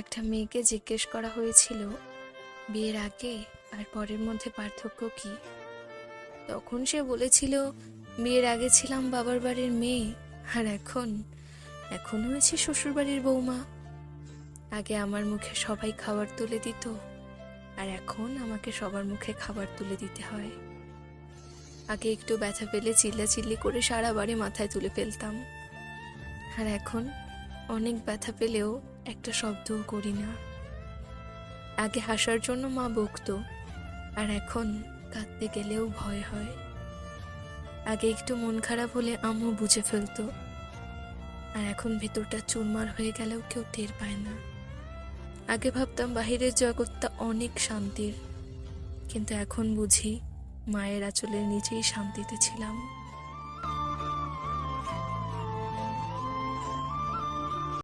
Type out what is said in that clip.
একটা মেয়েকে জিজ্ঞেস করা হয়েছিল, বিয়ের আগে আর পরের মধ্যে পার্থক্য কি? তখন সে বলেছিল, বিয়ের আগে ছিলাম বাবার বাড়ির মেয়ে, আর এখন এখন হয়েছি শ্বশুর বাড়ির বৌমা। আগে আমার মুখে সবাই খাবার তুলে দিত, আর এখন আমাকে সবার মুখে খাবার তুলে দিতে হয়। আগে একটু ব্যথা পেলে চিল্লাচিল্লি করে সারা বাড়ি মাথায় তুলে ফেলতাম। আর এখন অনেক ব্যথা পেলেও একটা শব্দও করি না। আগে হাসার জন্য মা বকতো, আর এখন কাঁদতে গেলেও ভয় হয়। আগে একটু মন খারাপ হলে আম্মু বুঝে ফেলতো, আর এখন ভেতরটা চুরমার হয়ে গেলেও কেউ টের পায় না। আগে ভাবতাম বাহিরের জগৎটা অনেক শান্তির, কিন্তু এখন বুঝি মায়ের আঁচলের নিচেই শান্তিতে ছিলাম।